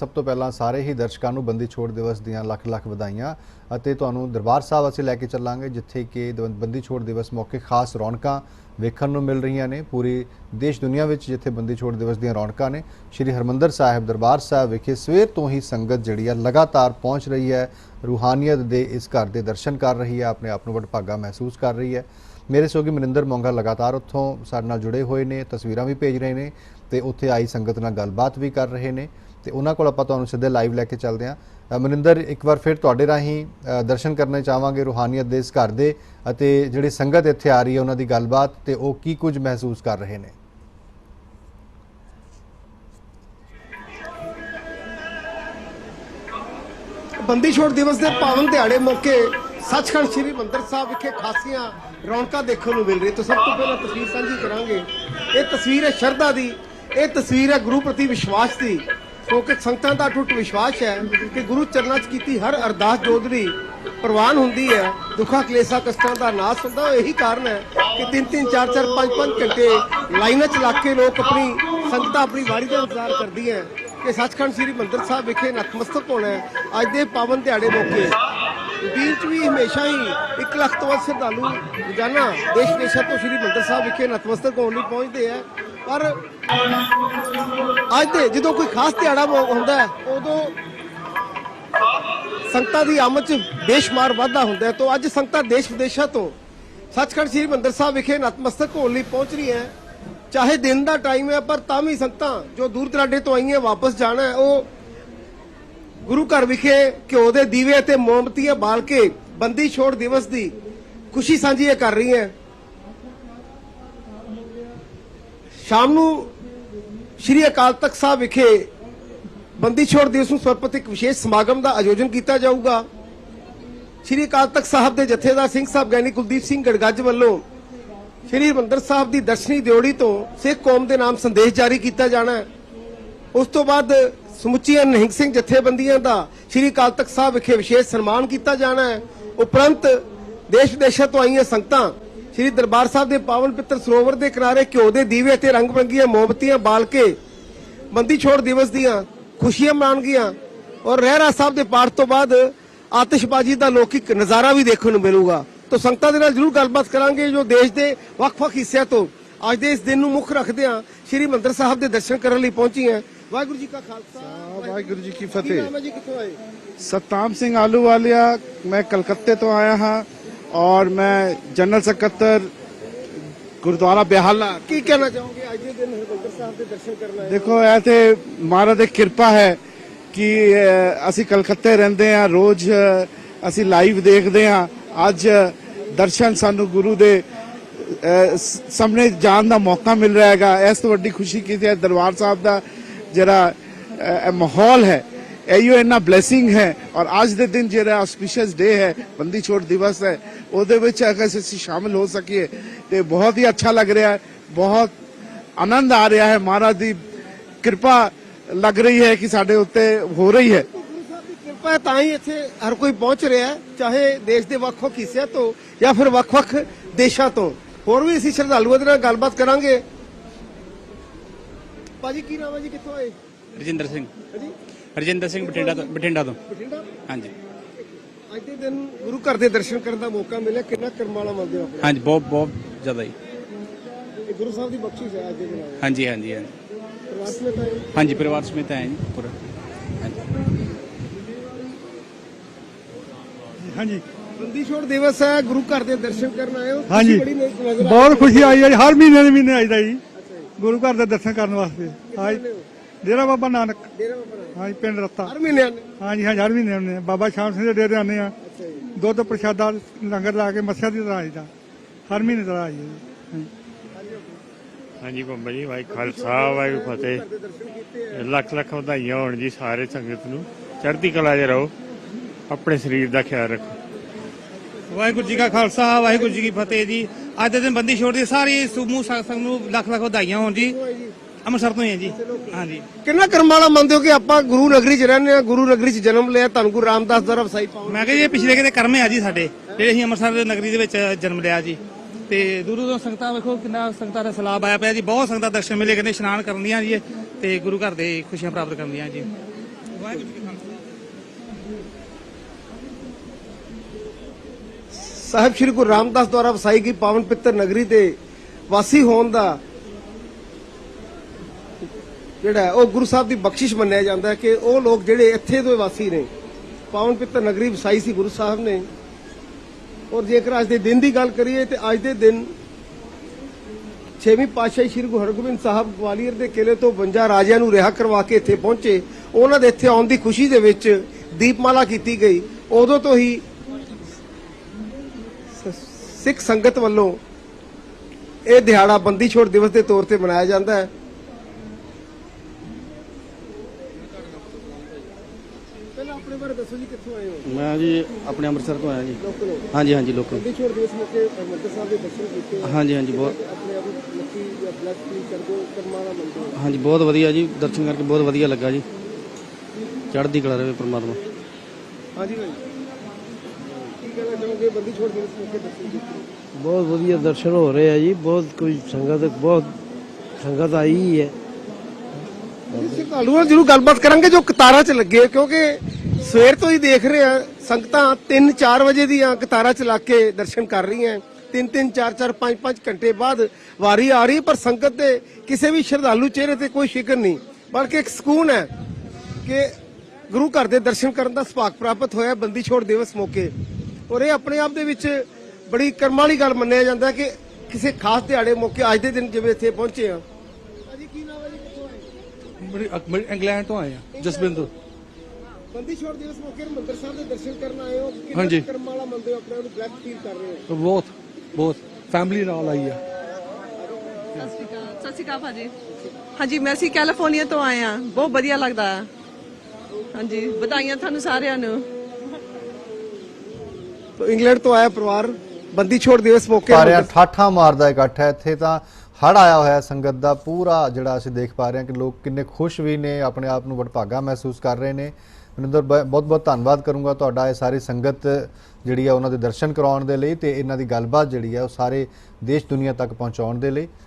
ਸਭ ਤੋਂ ਪਹਿਲਾਂ ਸਾਰੇ ਹੀ ਦਰਸ਼ਕਾਂ ਨੂੰ ਬੰਦੀ ਛੋੜ ਦਿਵਸ ਦੀਆਂ ਲੱਖ ਲੱਖ ਵਧਾਈਆਂ ਅਤੇ ਤੁਹਾਨੂੰ ਦਰਬਾਰ ਸਾਹਿਬ ਅਸੀਂ ਲੈ ਕੇ ਚੱਲਾਂਗੇ, ਜਿੱਥੇ ਕਿ ਦ- ਬੰਦੀ ਛੋੜ ਦਿਵਸ ਮੌਕੇ ਖਾਸ ਰੌਣਕਾਂ ਵੇਖਣ ਨੂੰ ਮਿਲ ਰਹੀਆਂ ਨੇ। ਪੂਰੀ ਦੇਸ਼ ਦੁਨੀਆ ਵਿੱਚ ਜਿੱਥੇ ਬੰਦੀ ਛੋੜ ਦਿਵਸ ਦੀਆਂ ਰੌਣਕਾਂ ਨੇ, ਸ਼੍ਰੀ ਹਰਮੰਦਰ ਸਾਹਿਬ ਦਰਬਾਰ ਸਾਹਿਬ ਵਿਖੇ ਸਵੇਰ ਤੋਂ ਹੀ ਸੰਗਤ ਜਿਹੜੀ ਆ ਲਗਾਤਾਰ ਪਹੁੰਚ ਰਹੀ ਹੈ। ਰੂਹਾਨੀਅਤ ਦੇ ਇਸ ਘਰ ਦੇ ਦਰਸ਼ਨ ਕਰ ਰਹੀ ਹੈ, ਆਪਣੇ ਆਪ ਨੂੰ ਵਡਭਾਗਾ ਮਹਿਸੂਸ ਕਰ ਰਹੀ ਹੈ। ਮੇਰੇ ਸੋਗੀ ਮਨਿੰਦਰ ਮੋਂਗਾ ਲਗਾਤਾਰ ਉੱਥੋਂ ਸਾਡੇ ਨਾਲ ਜੁੜੇ ਹੋਏ ਨੇ, ਤਸਵੀਰਾਂ ਵੀ ਭੇਜ ਰਹੇ ਨੇ ਤੇ ਉੱਥੇ ਆਈ ਸੰਗਤ ਨਾਲ ਗੱਲਬਾਤ ਵੀ ਕਰ ਰਹੇ ਨੇ। ਤੇ ਉਹਨਾਂ ਕੋਲ ਆਪਾਂ ਤੁਹਾਨੂੰ ਸਿੱਧੇ ਲਾਈਵ ਲੈ ਕੇ ਚੱਲਦੇ ਹਾਂ। ਮਨਿੰਦਰ, ਇੱਕ ਵਾਰ ਫਿਰ ਤੁਹਾਡੇ ਰਾਹੀਂ ਦਰਸ਼ਨ ਕਰਨੇ ਚਾਹਾਂਗੇ ਰੂਹਾਨੀਅਤ ਦੇ ਇਸ ਘਰ ਦੇ ਅਤੇ ਜਿਹੜੀ ਸੰਗਤ ਇੱਥੇ ਆ ਰਹੀ ਹੈ ਉਹਨਾਂ ਦੀ ਗੱਲਬਾਤ ਤੇ ਉਹ ਕੀ ਕੁਝ ਮਹਿਸੂਸ ਕਰ ਰਹੇ ਨੇ। ਬੰਦੀ ਛੋੜ ਦਿਵਸ ਦੇ ਪਾਵਨ ਦਿਹਾੜੇ ਮੌਕੇ ਸੱਚਖੰਡ ਸ੍ਰੀ ਮੰਦਰ ਸਾਹਿਬ ਵਿਖੇ ਖਾਸੀਆਂ ਰੌਣਕਾਂ ਦੇਖਣ ਨੂੰ ਮਿਲ ਰਹੀ ਤਾਂ ਸਭ ਤੋਂ ਪਹਿਲਾਂ ਤਸਵੀਰ ਸਾਂਝੀ ਕਰਾਂਗੇ। ਇਹ ਤਸਵੀਰ ਹੈ ਸ਼ਰਧਾ ਦੀ, ਇਹ ਤਸਵੀਰ ਹੈ ਗੁਰੂ ਪ੍ਰਤੀ ਵਿਸ਼ਵਾਸ ਦੀ। ਕਿਉਂਕਿ ਸੰਗਤਾਂ ਦਾ ਟੁੱਟ ਵਿਸ਼ਵਾਸ ਹੈ ਕਿ ਗੁਰੂ ਚਰਨਾਂ 'ਚ ਕੀਤੀ ਹਰ ਅਰਦਾਸ ਜੋਦਰੀ ਪ੍ਰਵਾਨ ਹੁੰਦੀ ਹੈ। ਦੁੱਖਾਂ, ਕਲੇਸ਼ਾਂ, ਕਸ਼ਟਾਂ ਦਾ ਨਾਸ ਹੁੰਦਾ ਇਹੀ ਕਾਰਨ ਹੈ ਕਿ ਤਿੰਨ ਤਿੰਨ, ਚਾਰ ਚਾਰ, ਪੰਜ ਪੰਜ ਘੰਟੇ ਲਾਈਨਾਂ 'ਚ ਲੱਗ ਕੇ ਲੋਕ ਆਪਣੀ ਸੰਗਤਾਂ, ਆਪਣੀ ਵਾਰੀ ਦਾ ਇੰਤਜ਼ਾਰ ਕਰਦੀ ਹੈ। ਕਿ ਸੱਚਖੰਡ ਸ੍ਰੀ ਮੰਦਰ ਸਾਹਿਬ ਵਿਖੇ ਨਤਮਸਤਕ ਹੋਣਾ ਹੈ। ਅੱਜ ਦੇ ਪਾਵਨ ਦਿਹਾੜੇ ਮੌਕੇ ਵੀਰ ਚ ਵੀ ਹਮੇਸ਼ਾ ਹੀ 1 ਲੱਖ ਤੋਂ ਵੱਧ ਸ਼ਰਧਾਲੂ ਰੋਜ਼ਾਨਾ ਦੇਸ਼ ਦੇਸ਼ਾਂ ਤੋਂ ਸ੍ਰੀ ਮੰਦਰ ਸਾਹਿਬ ਵਿਖੇ ਨਤਮਸਤਕ ਹੋਣ ਲਈ ਪਹੁੰਚਦੇ ਆ ਪਰ ਅੱਜ ਦੇ ਜਦੋਂ ਕੋਈ ਖਾਸ ਦਿਹਾੜਾ ਹੁੰਦਾ ਹੈ, ਉਦੋਂ ਸੰਗਤਾਂ ਦੀ ਆਮਦ ਚ ਬੇਸ਼ੁਮਾਰ ਵਾਧਾ ਹੁੰਦਾ ਹੈ। ਤੋਂ ਅੱਜ ਸੰਗਤਾਂ ਦੇਸ਼ ਵਿਦੇਸ਼ਾਂ ਤੋਂ ਸੱਚਖੰਡ ਸ੍ਰੀ ਮੰਦਰ ਸਾਹਿਬ ਵਿਖੇ ਨਤਮਸਤਕ ਹੋਣ ਲਈ ਪਹੁੰਚ ਰਹੀਆਂ ਚਾਹੇ ਦਿਨ ਦਾ ਟਾਈਮ ਹੈ, ਪਰ ਤਾਂ ਵੀ ਸੰਗਤਾਂ ਜੋ ਦੂਰ ਦਰਾਡੇ ਤੋਂ ਆਈਆਂ ਵਾਪਸ ਜਾਣਾ ਉਹ ਗੁਰੂ ਘਰ ਵਿਖੇ ਘਿਓ ਦੇ ਦੀਵੇ ਤੇ ਮੋਮਬਤੀਆਂ ਬਾਲ ਕੇ ਬੰਦੀ ਛੋੜ ਦਿਵਸ ਦੀ ਖੁਸ਼ੀ ਸਾਂਝੀ ਕਰ ਰਹੀ ਹੈ। ਸ਼ਾਮ ਨੂੰ ਸ਼੍ਰੀ ਅਕਾਲ ਤਖਤ ਸਾਹਿਬ ਵਿਖੇ ਬੰਦੀ ਛੋੜ ਦਿਵਸ ਨੂੰ ਸਮਰਪਿਤ ਇੱਕ ਵਿਸ਼ੇਸ਼ ਸਮਾਗਮ ਦਾ ਆਯੋਜਨ ਕੀਤਾ ਜਾਊਗਾ। ਸ਼੍ਰੀ ਅਕਾਲ ਤਖਤ ਸਾਹਿਬ ਦੇ ਜਥੇਦਾਰ ਸਿੰਘ ਸਾਹਿਬ ਗੈਨੀ ਕੁਲਦੀਪ ਸਿੰਘ ਗੜਗੱਜ ਵੱਲੋਂ ਸ਼੍ਰੀ ਹਰਿਮੰਦਰ ਸਾਹਿਬ ਦੀ ਦਰਸ਼ਨੀ ਦਿਓੜੀ ਤੋਂ ਸਿੱਖ ਕੌਮ ਦੇ ਨਾਮ ਸੰਦੇਸ਼ ਜਾਰੀ ਕੀਤਾ ਜਾਣਾ ਉਸ ਤੋਂ ਬਾਅਦ ਸਮੁੱਚੀਆਂ ਨਿਹੰਗ ਸਿੰਘ ਜਥੇਬੰਦੀਆਂ ਦਾ ਸ਼੍ਰੀ ਅਕਾਲ ਤਖਤ ਸਾਹਿਬ ਵਿਖੇ ਵਿਸ਼ੇਸ਼ ਸਨਮਾਨ ਕੀਤਾ ਜਾਣਾ ਹੈ। ਉਪਰੰਤ ਦੇਸ਼ ਵਿਦੇਸ਼ਾਂ ਤੋਂ ਆਈਆਂ ਸੰਗਤਾਂ ਸ਼੍ਰੀ ਦਰਬਾਰ ਸਾਹਿਬ ਦੇ ਪਾਵਨ ਪਿੱਤਰ ਸਰੋਵਰ ਦੇ ਕਿਨਾਰੇ ਘਿਓ ਦੇ ਦੀਵੇ ਅਤੇ ਰੰਗ ਬਰੰਗੀਆਂ ਮੋਮਬਤੀਆਂ ਬਾਲ ਕੇ ਬੰਦੀ ਛੋੜ ਦਿਵਸ ਦੀਆਂ ਖੁਸ਼ੀਆਂ ਮਨਾਉਣਗੀਆਂ ਔਰ ਰਹਿਰਾ ਸਾਹਿਬ ਦੇ ਪਾਠ ਤੋਂ ਬਾਅਦ ਆਤਿਸ਼ਬਾਜ਼ੀ ਦਾ ਲੌਕਿਕ ਨਜ਼ਾਰਾ ਵੀ ਦੇਖਣ ਨੂੰ ਮਿਲੂਗਾ। ਤੋਂ ਸੰਗਤਾਂ ਦੇ ਨਾਲ ਜਰੂਰ ਗੱਲਬਾਤ ਕਰਾਂਗੇ ਜੋ ਦੇਸ਼ ਦੇ ਵੱਖ-ਵੱਖ ਹਿੱਸਿਆਂ ਤੋਂ ਅੱਜ ਦੇ ਇਸ ਦਿਨ ਨੂੰ ਮੁੱਖ ਰੱਖਦਿਆਂ ਸ਼੍ਰੀ ਮੰਦਰ ਸਾਹਿਬ ਦੇ ਦਰਸ਼ਨ ਕਰਨ ਲਈ ਪਹੁੰਚੀ ਹੈ। ਵਾਹਿਗੁਰੂ ਜੀ ਕਾ ਖਾਲਸਾ। ਵਾਹਿਗੁਰੂ ਜੀ ਕੀ ਫਤਿਹ। ਸਤਨਾਮ ਸਿੰਘ ਆਲੂਵਾਲੀਆ ਮੈਂ ਕਲਕੱਤੇ ਤੋਂ ਆਇਆ ਹਾਂ। ਔਰ ਮੈਂ ਜਨਰਲ ਸਕੱਤਰ ਗੁਰਦੁਆਰਾ ਬਿਹਾਲਾ ਕੀ ਕਹਿਣਾ ਚਾਹੋਗੇ ਅੱਜ ਦੇ ਦਿਨ ਹਰਿਮੰਦਰ ਸਾਹਿਬ ਦੇ ਦਰਸ਼ਨ ਕਰਨ ਆਏ ਦੇਖੋ ਇਹ ਤੇ ਮਹਾਰਾਜ ਦੀ ਕਿਰਪਾ ਹੈ ਕਿ ਅਸੀਂ ਕਲਕੱਤੇ ਰਹਿੰਦੇ ਹਾਂ ਰੋਜ਼ ਅਸੀਂ ਲਾਈਵ ਦੇਖਦੇ ਹਾਂ ਅੱਜ ਦਰਸ਼ਨ ਸਾਨੂੰ ਗੁਰੂ ਦੇ ਸਾਹਮਣੇ ਜਾਣ ਦਾ ਮੌਕਾ ਮਿਲ ਰਿਹਾ ਹੈਗਾ ਇਸ ਤੋਂ ਵੱਡੀ ਖੁਸ਼ੀ ਕੀ ਹੈ ਦਰਬਾਰ ਸਾਹਿਬ ਦਾ ਜਿਹੜਾ ਮਾਹੌਲ ਹੈ ਇਹੋ ਇੰਨਾ ਬਲੇਸਿੰਗ ਹੈ ਔਰ ਅੱਜ ਦੇ ਦਿਨ ਜਿਹੜਾ ਆਸਪੀਸ਼ੀਅਸ ਡੇ ਹੈ ਬੰਦੀ ਛੋੜ ਦਿਵਸ ਹੈ ਉਹਦੇ ਵਿੱਚ ਅਗਰ ਅਸੀਂ ਸ਼ਾਮਿਲ ਹੋ ਸਕੀਏ ਤੇ ਬਹੁਤ ਹੀ ਅੱਛਾ ਲੱਗ ਰਿਹਾ ਹੈ ਬਹੁਤ ਆਨੰਦ ਆ ਰਿਹਾ ਹੈ ਮਹਾਰਾਜ ਦੀ ਕਿਰਪਾ ਲੱਗ ਰਹੀ ਹੈ ਕਿ ਸਾਡੇ ਉੱਤੇ ਹੋ ਰਹੀ ਹੈ। ਗੁਰੂ ਸਾਹਿਬ ਦੀ ਕਿਰਪਾ ਹੈ ਤਾਂ ਹੀ ਇੱਥੇ ਹਰ ਕੋਈ ਪਹੁੰਚ ਰਿਹਾ ਹੈ ਚਾਹੇ ਦੇਸ਼ ਦੇ ਵੱਖ-ਵੱਖ ਹਿੱਸਿਆਂ ਤੋਂ ਜਾਂ ਫਿਰ ਵੱਖ-ਵੱਖ ਦੇਸ਼ਾਂ ਤੋਂ। ਹੋਰ ਵੀ ਅਸੀਂ ਸ਼ਰਧਾਲੂਆਂ ਦੇ ਨਾਲ ਗੱਲਬਾਤ ਕਰਾਂਗੇ। ਭਾਜੀ ਕੀ ਨਾਮ ਹੈ ਜੀ? ਕਿੱਥੋਂ ਆਏ? ਰਜਿੰਦਰ ਸਿੰਘ। ਰਜਿੰਦਰ ਸਿੰਘ ਬਠਿੰਡਾ ਤੋਂ ਬਠਿੰਡਾ ਤੋਂ। ਬਠਿੰਡਾ? ਹਾਂਜੀ। ਅੱਜ ਦੇ ਦਿਨ ਗੁਰੂ ਘਰ ਦੇ ਦਰਸ਼ਨ ਕਰਨ ਦਾ ਮੌਕਾ ਮਿਲਿਆ। ਕਿੰਨਾ ਕਰਮ ਵਾਲਾ ਮੰਨਦੇ ਹੋ ਹਾਂਜੀ ਬਹੁਤ ਬਹੁਤ ਜ਼ਿਆਦਾ ਹੀ ਇਹ ਗੁਰੂ ਸਾਹਿਬ ਦੀ ਬਖਸ਼ਿਸ਼ ਹੈ ਅੱਜ ਦੇ ਦਿਨ ਆਏ ਹਾਂਜੀ ਹਾਂਜੀ ਹਾਂਜੀ। ਪ੍ਰਵਾਸ ਵਿੱਚ ਆਏ? ਹਾਂਜੀ ਪਰਿਵਾਰ ਸਮੇਤ ਆਏ ਜੀ ਪੂਰਾ। ਹਾਂਜੀ। ਹਾਂਜੀ। ਬੰਦੀ ਛੋੜ ਦਿਵਸ ਹੈ ਗੁਰੂ ਘਰ ਦੇ ਦਰਸ਼ਨ ਕਰਨ ਆਏ ਹੋ। ਖੁਸ਼ੀ ਹਾਂਜੀ। ਬੜੀ ਨਜ਼ਰ ਆ ਰਹੀ ਹੈ। ਬਹੁਤ ਖੁਸ਼ੀ ਆਈ ਹੈ ਜੀ, ਹਰ ਮਹੀਨੇ ਦੇ ਮਹੀਨੇ ਆਈਦਾ ਜੀ। ਗੁਰੂ ਘਰ ਦੇ ਦਰਸ਼ਨ ਕਰਨ ਵਾਸਤੇ। ਹਾਂਜੀ ਡੇਰਾ ਬਾਬਾ ਨਾਨਕ। ਡੇਰਾ ਬਾਬਾ ਨਾਨਕ। ਹਾਂਜੀ ਪਿੰਡ ਰੱਤਾ। ਹਰ ਮਹੀਨੇ ਆਉਂਦੇ? ਹਾਂਜੀ ਹਾਂਜੀ ਹਰ ਮਹੀਨੇ ਆਉਂਦੇ ਹਾਂ ਬਾਬਾ ਸ਼ਾਮ ਸਿੰਘ ਦੇ ਡੇਰੇ ਆਉਂਦੇ ਆ। ਅੱਛਾ ਜੀ। ਦੁੱਧ ਪ੍ਰਸ਼ਾਦਾ ਲੰਗਰ ਲਾ ਕੇ ਮੱਸਿਆ ਦੀ ਤਰ੍ਹਾਂ ਆਈਦਾ ਹਰ ਮਹੀਨੇ ਤਰ੍ਹਾਂ ਆਈਦਾ ਜੀ। ਹਾਂਜੀ। ਹਾਂਜੀ ਬੰਬਾ ਜੀ ਵਾਹਿ ਖਾਲਸਾ ਵਾਹਿਗੁਰੂ ਫਤਿਹ। ਦੇ ਦਰਸ਼ਨ ਕੀਤੇ ਹੈ ਲੱਖ ਲੱਖ ਵਧਾਈਆਂ ਹੋਣ ਜੀ ਸਾਰੇ ਸੰਗਤ ਨੂੰ। ਚੜ੍ਹਦੀ ਕਲਾ 'ਚ ਰਹੋ। ਆਪਣੇ ਸਰੀਰ ਦਾ ਖਿਆਲ ਰੱਖੋ। ਵਾਹਿਗੁਰੂ ਜੀ ਕਾ ਖਾਲਸਾ ਵਾਹਿਗੁਰੂ ਜੀ ਕੀ ਫਤਿਹ ਜੀ। ਅੱਜ ਦੇ ਦਿਨ ਬੰਦੀ ਛੋੜ ਦੀ ਸਾਰੀ ਸਮੂਹ ਸੰਗਤ ਨੂੰ ਲੱਖ ਲੱਖ ਵਧਾਈਆਂ ਹੋਣ ਜੀ। ਅੰਮ੍ਰਿਤਸਰ ਤੋਂ ਹੀ ਹੈ ਜੀ। ਹਾਂਜੀ। ਕਿੰਨਾ ਕਰਮ ਵਾਲਾ ਮੰਨਦੇ ਹੋ ਕਿ ਆਪਾਂ ਗੁਰੂ ਨਗਰੀ 'ਚ ਰਹਿੰਦੇ ਆ ਗੁਰੂ ਨਗਰੀ 'ਚ ਜਨਮ ਲਿਆ ਧੰਨ ਗੁਰੂ ਰਾਮਦਾਸ ਦਾ ਵਸਾਈ ਪਾਉਣ ਮੈਂ ਕਿਹਾ ਜੀ ਇਹ ਪਿਛਲੇ ਕਿਤੇ ਕਰਮ ਆ ਜੀ ਸਾਡੇ ਜਿਹੜੇ ਅਸੀਂ ਅੰਮ੍ਰਿਤਸਰ ਦੇ ਨਗਰੀ ਦੇ ਵਿੱਚ ਜਨਮ ਲਿਆ ਜੀ। ਤੇ ਦੂਰੋਂ ਦੂਰੋਂ ਸੰਗਤਾਂ ਵੇਖੋ ਕਿੰਨਾ ਸੰਗਤਾਂ ਦਾ ਸਲਾਬ ਆਇਆ ਪਿਆ ਜੀ। ਬਹੁਤ ਸੰਗਤਾਂ ਦਰਸ਼ਨ ਮੇਲੇ ਕਹਿੰਦੇ ਇਸ਼ਨਾਨ ਕਰਨ ਦੀਆਂ ਜੀ ਤੇ ਗੁਰੂ ਘਰ ਦੇ ਖੁਸ਼ੀਆਂ ਪ੍ਰਾਪਤ ਕਰਨ ਦੀਆਂ ਜੀ। ਵਾਹਿਗੁਰੂ ਸਾਹਿਬ ਸ੍ਰੀ ਗੁਰੂ ਰਾਮਦਾਸ ਦੁਆਰਾ ਵਸਾਈ ਗਈ ਪਾਵਨ ਪਿੱਤਰ ਨਗਰੀ ਦੇ ਵਾਸੀ ਹੋਣ ਦਾ ਜਿਹੜਾ ਉਹ ਗੁਰੂ ਸਾਹਿਬ ਦੀ ਬਖਸ਼ਿਸ਼ ਮੰਨਿਆ ਜਾਂਦਾ ਹੈ ਕਿ ਉਹ ਲੋਕ ਜਿਹੜੇ ਇੱਥੇ ਦੇ ਵਾਸੀ ਨੇ, ਪਾਵਨ ਪਿੱਤਰ ਨਗਰੀ ਵਸਾਈ ਸੀ ਗੁਰੂ ਸਾਹਿਬ ਨੇ। ਔਰ ਜੇਕਰ ਅੱਜ ਦੇ ਦਿਨ ਦੀ ਗੱਲ ਕਰੀਏ ਤੇ ਅੱਜ ਦੇ ਦਿਨ ਛੇਵੀਂ ਪਾਤਸ਼ਾਹੀ ਸ੍ਰੀ ਗੁਰੂ ਹਰਗੋਬਿੰਦ ਸਾਹਿਬ ਗਵਾਲੀਅਰ ਦੇ ਕਿਲੇ ਤੋਂ 52 ਰਾਜਿਆਂ ਨੂੰ ਰਿਹਾ ਕਰਵਾ ਕੇ ਇੱਥੇ ਪਹੁੰਚੇ, ਉਹਨਾਂ ਦੇ ਇੱਥੇ ਆਉਣ ਦੀ ਖੁਸ਼ੀ ਦੇ ਵਿੱਚ ਦੀਪਮਾਲਾ ਕੀਤੀ ਗਈ। ਉਦੋਂ ਤੋਂ ਹੀ ਸਿੱਖ ਸੰਗਤ ਵੱਲੋਂ ਇਹ ਦਿਹਾੜਾ ਬੰਦੀ ਛੋੜ ਦਿਵਸ ਦੇ ਤੌਰ ਤੇ ਮਨਾਇਆ ਜਾਂਦਾ ਹੈ ਪਹਿਲਾਂ ਆਪਣੇ ਬਾਰੇ ਦੱਸੋ ਜੀ ਕਿੱਥੋਂ ਆਏ ਹੋ? ਮੈਂ ਜੀ ਆਪਣੇ ਅੰਮ੍ਰਿਤਸਰ ਤੋਂ ਆਇਆ ਜੀ। ਲੋਕਲ ਹੋ? ਹਾਂਜੀ ਹਾਂਜੀ ਲੋਕਲ। ਬੰਦੀ ਛੋੜ ਦਿਵਸ ਮੌਕੇ ਹਰਿਮੰਦਰ ਸਾਹਿਬ ਦੇ ਦਰਸ਼ਨ ਕੀਤੇ? ਹਾਂਜੀ ਹਾਂਜੀ ਬਹੁਤ ਆਪਣੇ ਆਪ ਨੂੰ ਲੱਕੀ ਜਾਂ ਬਲੱਡ ਫੀਲ ਕਰਦੇ ਕਰਮਾਂ ਦਾ ਮੰਨਦੇ ਹੋ? ਹਾਂਜੀ ਬਹੁਤ ਵਧੀਆ ਜੀ ਦਰਸ਼ਨ ਕਰਕੇ ਬਹੁਤ ਵਧੀਆ ਲੱਗਾ ਜੀ। ਚੜ੍ਹਦੀ ਕਲਾ ਰਹੇ ਪ੍ਰਮਾਤਮਾ। ਹਾਂਜੀ ਭਾਈ। ਕੀ ਕਹਿਣਾ ਚਾਹੋਗੇ? ਬੰਦੀ ਛੋੜ ਦਿਵਸ ਮੌਕੇ ਦਰਸ਼ਨ ਕੀਤੇ। ਬਹੁਤ ਵਧੀਆ ਦਰਸ਼ਨ ਹੋ ਰਹੇ ਆ ਜੀ ਬਹੁਤ ਕੋਈ ਸੰਗਤ ਬਹੁਤ ਸੰਗਤ ਆਈ ਹੀ। ਨਾਲ ਜਰੂਰ ਗੱਲਬਾਤ ਕਰਾਂਗੇ ਜੋ ਕਤਾਰਾਂ 'ਚ ਲੱਗੇ ਕਿਉਂਕਿ ਸਵੇਰ ਤੋਂ ਹੀ ਦੇਖ ਰਹੇ ਆ ਸੰਗਤਾਂ 3-4 ਵਜੇ ਦੀਆਂ ਕਤਾਰਾਂ 'ਚ ਲੱਗ ਕੇ ਦਰਸ਼ਨ ਕਰ ਰਹੀਆਂ 3-3 4-4 5-5 ਘੰਟੇ ਬਾਅਦ ਵਾਰੀ ਆ ਰਹੀ ਪਰ ਸੰਗਤ ਦੇ ਕਿਸੇ ਵੀ ਸ਼ਰਧਾਲੂ ਚਿਹਰੇ ਤੇ ਕੋਈ ਫਿਕਰ ਨਹੀਂ। ਬਲਕਿ ਇੱਕ ਸਕੂਨ ਹੈ ਕਿ ਗੁਰੂ ਘਰ ਦੇ ਦਰਸ਼ਨ ਕਰਨ ਦਾ ਸੁਭਾਗ ਪ੍ਰਾਪਤ ਹੋਇਆ ਬੰਦੀ ਛੋੜ ਦਿਵਸ ਮੌਕੇ। ਔਰ ਇਹ ਆਪਣੇ ਆਪ ਦੇ ਵਿੱਚ ਬੜੀ ਕਰਮ ਵਾਲੀ ਗੱਲ ਮੰਨਿਆ ਜਾਂਦਾ ਕਿ ਕਿਸੇ ਖਾਸ ਦਿਹਾੜੇ ਮੌਕੇ ਅੱਜ ਦੇ ਦਿਨ ਜਿਵੇਂ ਇੱਥੇ ਪਹੁੰਚੇ ਆ। ਅਜੀ ਕੀ ਨਾਮ ਹੈ ਜੀ? ਕਿੱਥੋਂ ਆਏ? ਇੰਗਲੈਂਡ ਤੋਂ ਆਏ ਆ ਜਸਬਿੰਦਰ ਬੰਦੀ ਛੋੜ ਦਿਵਸ ਮੌਕੇ ਹਰਿਮੰਦਰ ਸਾਹਿਬ ਦੇ ਦਰਸ਼ਨ ਕਰਨ ਆਏ ਹੋ। ਕਿੰਨਾ ਹਾਂਜੀ। ਕਰਮ ਵਾਲਾ ਮੰਨਦੇ ਹੋ ਆਪਣੇ ਆਪ ਨੂੰ? ਬਲੈਕ ਫੀਲ ਕਰ ਰਹੇ ਹੋ। ਬਹੁਤ ਬਹੁਤ। ਫੈਮਿਲੀ ਨਾਲ ਆਈ ਆ। ਸਤਿ ਸ਼੍ਰੀ ਅਕਾਲ ਸਤਿ ਸ਼੍ਰੀ ਅਕਾਲ ਭਾਜੀ। ਹਾਂਜੀ ਮੈਂ ਅਸੀਂ ਕੈਲੀਫੋਰਨੀਆ ਤੋਂ ਆਏ ਆ ਬਹੁਤ ਵਧੀਆ ਲੱਗਦਾ ਹੈ ਹਾਂਜੀ ਵਧਾਈਆਂ ਤੁਹਾਨੂੰ ਸਾਰਿਆਂ ਨੂੰ। ਤੋ ਇੰਗਲੈਂਡ ਤੋਂ ਆਇਆ ਪਰਿਵਾਰ ਬੰਦੀ ਛੋੜ ਦਿਵਸ ਮੌਕੇ ਹਰਿਮੰਦਰ- ਠਾਠਾਂ ਮਾਰਦਾ ਇਕੱਠ ਹੈ। ਇੱਥੇ ਤਾਂ ਹੜ ਆਇਆ ਹੋਇਆ ਸੰਗਤ ਦਾ। ਪੂਰਾ ਜਿਹੜਾ ਅਸੀਂ ਦੇਖ ਪਾ ਰਹੇ ਹਾਂ ਕਿ ਲੋਕ ਕਿੰਨੇ ਖੁਸ਼ ਵੀ ਨੇ ਆਪਣੇ ਆਪ ਨੂੰ ਵਡਭਾਗਾ ਮਹਿਸੂਸ ਕਰ ਰਹੇ ਨੇ। ਮਨਿੰਦਰ ਬਹੁਤ ਬਹੁਤ ਧੰਨਵਾਦ ਕਰੂੰਗਾ ਤੁਹਾਡਾ ਇਹ ਸਾਰੀ ਸੰਗਤ ਜਿਹੜੀ ਆ ਉਹਨਾਂ ਦੇ ਦਰਸ਼ਨ ਕਰਾਉਣ ਦੇ ਲਈ ਤੇ ਇਹਨਾਂ ਦੀ ਗੱਲਬਾਤ ਜਿਹੜੀ ਆ ਉਹ ਸਾਰੇ ਦੇਸ਼ ਦੁਨੀਆ ਤੱਕ ਪਹੁੰਚਾਉਣ ਦੇ ਲਈ।